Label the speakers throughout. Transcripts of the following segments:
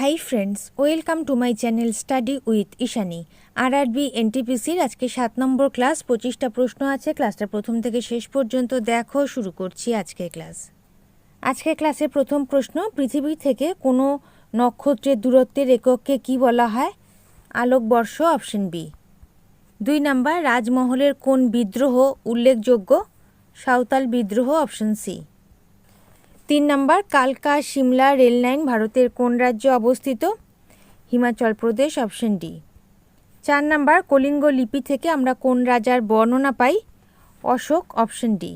Speaker 1: Hi friends welcome to my channel study with Ishani R R B এনটিপিসির আজকে সাত নম্বর class পঁচিশটা প্রশ্ন আছে। ক্লাসটা প্রথম থেকে শেষ পর্যন্ত দেখো, শুরু করছি আজকের ক্লাস আজকের ক্লাসে প্রথম প্রশ্ন, পৃথিবী থেকে কোনো নক্ষত্রের দূরত্বের একককে কি বলা হয়? আলোকবর্ষ অপশন বি দুই নাম্বার, রাজমহলের কোন বিদ্রোহ উল্লেখযোগ্য? সাঁওতাল বিদ্রোহ অপশন সি তিন নম্বর, কালকা সিমলা রেললাইন ভারতের কোন রাজ্যে অবস্থিত? হিমাচল প্রদেশ অপশন ডি চার নম্বর, কলিঙ্গ লিপি থেকে আমরা কোন রাজার বর্ণনা পাই? অশোক অপশন ডি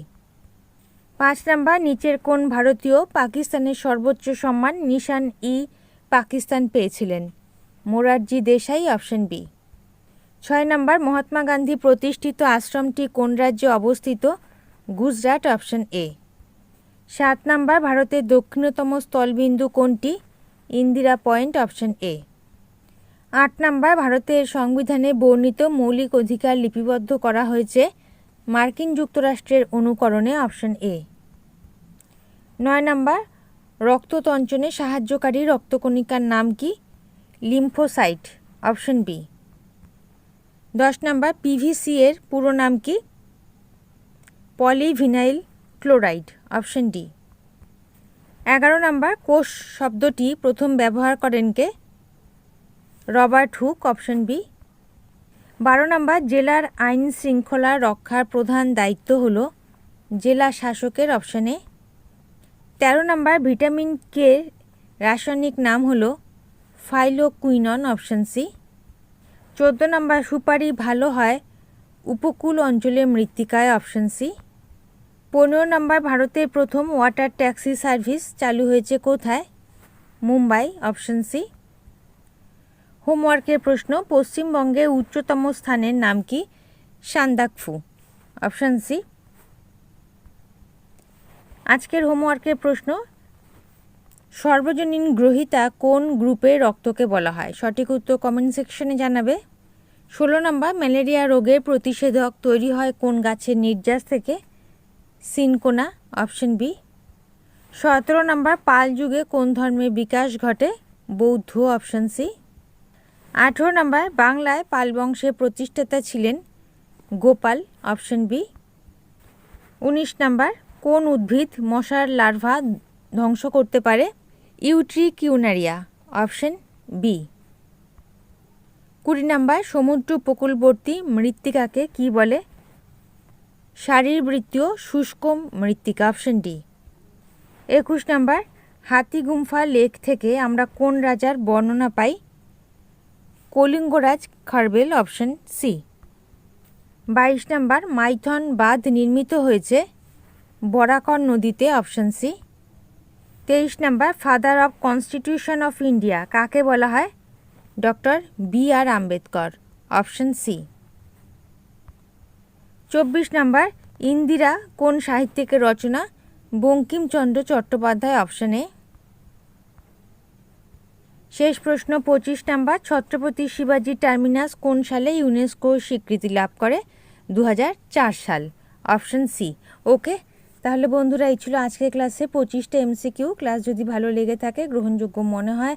Speaker 1: পাঁচ নম্বর, নিচের কোন ভারতীয় পাকিস্তানের সর্বোচ্চ সম্মান নিশান ই পাকিস্তান পেয়েছিলেন? মোরারজি দেশাই অপশন বি ছয় নম্বর, মহাত্মা গান্ধী প্রতিষ্ঠিত আশ্রমটি কোন রাজ্যে অবস্থিত? গুজরাট অপশন এ সাত নাম্বার, ভারতের দক্ষিণতম স্থলবিন্দু কোনটি? Indira point, option A. আট নাম্বার, ভারতের সংবিধানে বর্ণিত মৌলিক অধিকার লিপিবদ্ধ করা হয়েছে মার্কিন যুক্তরাষ্ট্রের অনুকরণে, অপশন এ। নয় নাম্বার, রক্ততঞ্চনে সাহায্যকারী রক্তকণিকার নাম কি? Lymphocyte, option B. দশ নাম্বার, পিভিসি এর পুরো নাম কি? Polyvinyl chloride, option D. এগারো নাম্বার, কোষ শব্দটি প্রথম ব্যবহার করেন কে? Robert Hooke, option B. বারো নাম্বার, জেলার আইন শৃঙ্খলা রক্ষার প্রধান দায়িত্ব হল জেলা শাসকের অপশনে তেরো নাম্বার, ভিটামিন কে রাসায়নিক নাম হল ফাইলোকুইনন, অপশন সি। চোদ্দ নাম্বার, সুপারি ভালো হয় উপকূল অঞ্চলের মৃত্তিকায়, অপশন সি। পনেরো নম্বর ভারতের প্রথম ওয়াটার ট্যাক্সি সার্ভিস চালু হয়েছে কোথায়? মুম্বাই অপশন সি হোমওয়ার্কের প্রশ্ন, পশ্চিমবঙ্গের উচ্চতম স্থানের নাম কি? সান্দাকফু অপশন সি আজকের হোমওয়ার্কের প্রশ্ন, সর্বজনীন গ্রহিতা কোন গ্রুপে রক্তকে বলা হয়? সঠিক উত্তর কমেন্ট সেকশনে জানাবে। ষোলো নম্বর, ম্যালেরিয়া রোগের প্রতিষেধক তৈরি হয় কোন গাছের নির্যাস থেকে? Cinchona, option B. সতেরো নম্বর, পাল যুগে কোন ধর্মের বিকাশ ঘটে? বৌদ্ধ, অপশন সি। আঠেরো নম্বর, বাংলায় পাল বংশের প্রতিষ্ঠাতা ছিলেন গোপাল, অপশন বি। উনিশ নম্বর, কোন উদ্ভিদ মশার লার্ভা ধ্বংস করতে পারে? Utricularia, option B. কুড়ি নম্বর, সমুদ্র উপকূলবর্তী মৃত্তিকাকে কি বলে? শারীরবৃত্তীয় শুষ্ক মৃত্তিকা অপশন ডি একুশ নম্বর হাতিগুম্ফা লেক থেকে আমরা কোন রাজার বর্ণনা পাই? কলিঙ্গরাজ, খারবেল অপশন সি বাইশ নম্বর, মাইথন বাঁধ নির্মিত হয়েছে বরাকর নদীতে অপশন সি তেইশ number father of constitution of India কাকে বলা হয়? Doctor B R Ambedkar option C চব্বিশ নম্বর, ইন্দিরা কোন সাহিত্যিকের রচনা? বঙ্কিমচন্দ্র চট্টোপাধ্যায় অপশানে শেষ প্রশ্ন, পঁচিশ নাম্বার, ছত্রপতি শিবাজি টার্মিনাস কোন সালে ইউনেস্কো স্বীকৃতি লাভ করে? দু হাজার চার সাল অপশন সি ওকে তাহলে বন্ধুরা, এই ছিল আজকের ক্লাসে পঁচিশটা এমসিকিউ ক্লাস যদি ভালো লেগে থাকে, গ্রহণযোগ্য মনে হয়